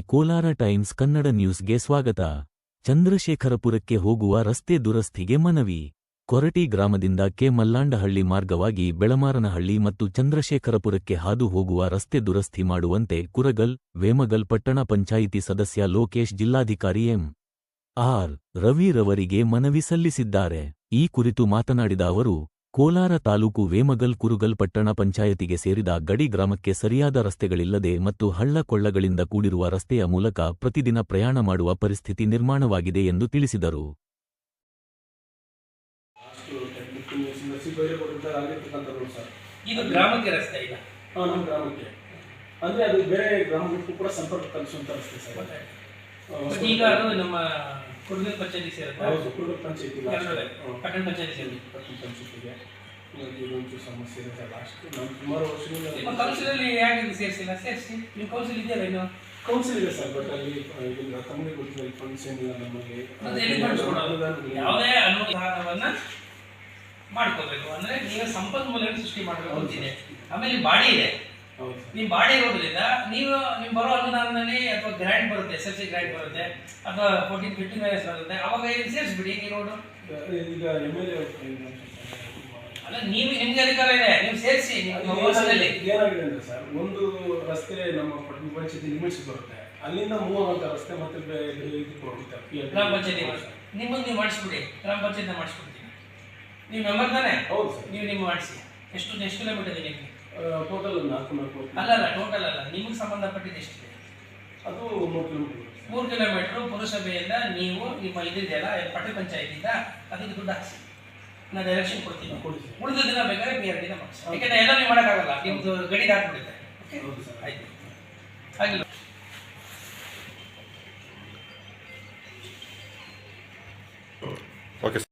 Kolar times Kannada ನ್ಯೂಸ್ಗೆ ಸ್ವಾಗತ. ಚಂದ್ರಶೇಖರಪುರಕ್ಕೆ ಹೋಗುವ ರಸ್ತೆ ದುರಸ್ತಿಗೆ ಮನವಿ. ಕೊರಟಿ ಗ್ರಾಮದಿಂದ ಕೆ. ಮಲ್ಲಾಂಡಹಳ್ಳಿ ಮಾರ್ಗವಾಗಿ ಬೆಳಮಾರನಹಳ್ಳಿ ಮತ್ತು ಚಂದ್ರಶೇಖರಪುರಕ್ಕೆ ಹಾದು ಹೋಗುವ ರಸ್ತೆ ದುರಸ್ತಿ ಮಾಡುವಂತೆ ಕುರಗಲ್, ವೇಮಗಲ್ ಪಟ್ಟಣ ಪಂಚಾಯಿತಿ ಸದಸ್ಯ ಲೋಕೇಶ್ ಜಿಲ್ಲಾಧಿಕಾರಿ ಎಂ. ಆರ್. ರವಿರವರಿಗೆ ಮನವಿ ಸಲ್ಲಿಸಿದ್ದಾರೆ. ಈ ಕುರಿತು ಮಾತನಾಡಿದ ಅವರು ಕೋಲಾರ ತಾಲೂಕು ವೇಮಗಲ್ ಕುರುಗಲ್ ಪಟ್ಟಣ ಪಂಚಾಯತಿಗೆ ಸೇರಿದ ಗಡಿ ಗ್ರಾಮಕ್ಕೆ ಸರಿಯಾದ ರಸ್ತೆಗಳಿಲ್ಲದೆ ಮತ್ತು ಹಳ್ಳಕೊಳ್ಳಗಳಿಂದ ಕೂಡಿರುವ ರಸ್ತೆಯ ಮೂಲಕ ಪ್ರತಿದಿನ ಪ್ರಯಾಣ ಮಾಡುವ ಪರಿಸ್ಥಿತಿ ನಿರ್ಮಾಣವಾಗಿದೆ ಎಂದು ತಿಳಿಸಿದರು. ಅಂದರೆ ಅದು ಬೇರೆ ಗ್ರಾಮಕ್ಕೂ ಕೂಡ ಸಂಪರ್ಕ ರಸ್ತೆ ಸರ್. ಬಟ್ ಈಗ ಅದು ನಮ್ಮ ಕುರುಗಲ್ ಪಂಚಾಯತಿ ಸೇರುತ್ತೆ. ಹೌದು ಕುರುಬ ಪಂಚಾಯತಿ. ಪಟ್ಟಣ ಪಂಚಾಯತಿ ಸೇರಿ ಪಟ್ಟಣ ಪಂಚಾಯತಿಗೆ. ಇದೊಂದು ಸಮಸ್ಯೆ ಇರುತ್ತೆ ಲಾಸ್ಟ್ ನಾನು ಸುಮಾರು ನಿಮ್ಮ ವರ್ಷದಿಂದ ಕೌನ್ಸಿಲಲ್ಲಿ ಯಾಕೆ ಸೇರಿಸಿಲ್ಲ? ಸೇರಿಸಿ. ನಿಮ್ಮ ಕೌನ್ಸಿಲ್ ಇದೆಯಲ್ಲ ಇನ್ನು? ಕೌನ್ಸಿಲ್ ಇದೆ ಸರ್ ಬಟ್ ಅಲ್ಲಿ ಈಗ ತಮಗೆ ಗೊತ್ತಿಲ್ಲ ಫಂಡ್ಸ್ ಏನಿಲ್ಲ ನಮಗೆ. ಯಾವುದೇ ಅನುದಾನವನ್ನ ಮಾಡ್ಕೋಬೇಕು. ಅಂದ್ರೆ ನೀವು ಸಂಪನ್ಮೂಲ ಸೃಷ್ಟಿ ಮಾಡಬೇಕು ಅಂತಿದೆ ಆಮೇಲೆ ಬಾಡಿ ಇದೆ. ನಿಮ್ಮ ಬಾಡಿ ಇರೋದ್ರಿಂದ ನೀವು ನಿಮ್ ಬರೋ ಅನುದಾನದಲ್ಲಿ ಅಥವಾ ಗ್ರ್ಯಾಂಡ್ ಬರುತ್ತೆ ಎಸ್ ಎಲ್ ಸಿ ಗ್ರ್ಯಾಂಡ್ ಬರುತ್ತೆ ಅಥವಾ ಫೋರ್ಟೀನ್ ಫಿಫ್ಟೀನ್ ಮೈನಸ್ ಬರುತ್ತೆ ಅವಾಗ ಇಲ್ಲಿ ಸೇರಿಸ್ಬಿಡಿ ಈ ರೋಡು ಈಗ ಎಂ ಎಲ್ ಎ ಅಲ್ಲ ನೀವು ನಿಮ್ಗೆ ಅಧಿಕಾರ ಇದೆ ನೀವು ಸೇರಿಸಿ ನಿಮ್ಮ ಏನಾಗಿದೆ ಅಂದ್ರೆ ಸರ್ ಒಂದು ರಸ್ತೆ ನಮ್ಮ ಪಂಚಾಯತಿ ಲಿಮಿಟ್ಸ್ ಬರುತ್ತೆ. ಅಲ್ಲಿಂದ ಮೂವ್ ಆಗುವಂತ ರಸ್ತೆ ಮತ್ತೆ ಇದಕ್ಕೆ ಗ್ರಾಮ ಪಂಚಾಯತಿ ನಿಮ್ಮನ್ನು ನೀವು ಮಾಡಿಸ್ಬಿಡಿ ಗ್ರಾಮ ಪಂಚಾಯತ್ ಮಾಡಿಸ್ಬಿಡ್ತೀನಿ. ನೀವು ಮೆಂಬರ್ ತಾನೆ? ಹೌದು ಸರ್. ನೀವು ನಿಮ್ಮ ಮಾಡಿಸಿ. ಎಷ್ಟು ಎಷ್ಟು ಕಿಲೋಮೀಟರ್ ಇದೆ ನಿಮಗೆ? ಟೋಟಲ್ ನಾಲ್ಕು ನಾಲ್ಕು ಅಲ್ಲ ಅಲ್ಲ ಟೋಟಲ್ ಅಲ್ಲ. ನಿಮಗೆ ಸಂಬಂಧಪಟ್ಟಿದ್ದು ಎಷ್ಟಿದೆ ಅದು ಮೂರು ಕಿಲೋಮೀಟರ್ ಮೂರು ಕಿಲೋಮೀಟರ್ ಪುರಸಭೆಯಿಂದ ನೀವು ನಿಮ್ಮ ಇದಿದೆಯಲ್ಲ ಪಟ್ಟಿ ಪಂಚಾಯತಿಂದ ಅದಕ್ಕೆ ದುಡ್ಡು ಹಾಕ್ಸಿ. ನಾನು ಡೈರೆಕ್ಷನ್ ಕೊಡ್ತೀನಿ. ಉಳಿದ ದಿನ ಬೇಕಾದ್ರೆ ಬೇರೆ ದಿನ ಮಾಡಿಸಿ. ಯಾಕಂದ್ರೆ ಎಲ್ಲ ನೀವು ಮಾಡೋಕ್ಕಾಗಲ್ಲ. ನಿಮ್ದು ಗಡಿ ಹಾಕ್ಬಿಡುತ್ತೆ ಓಕೆ ಹೌದು ಸರ್. ಆಯ್ತು. ಆಗಿಲ್ಲ ಓಕೆ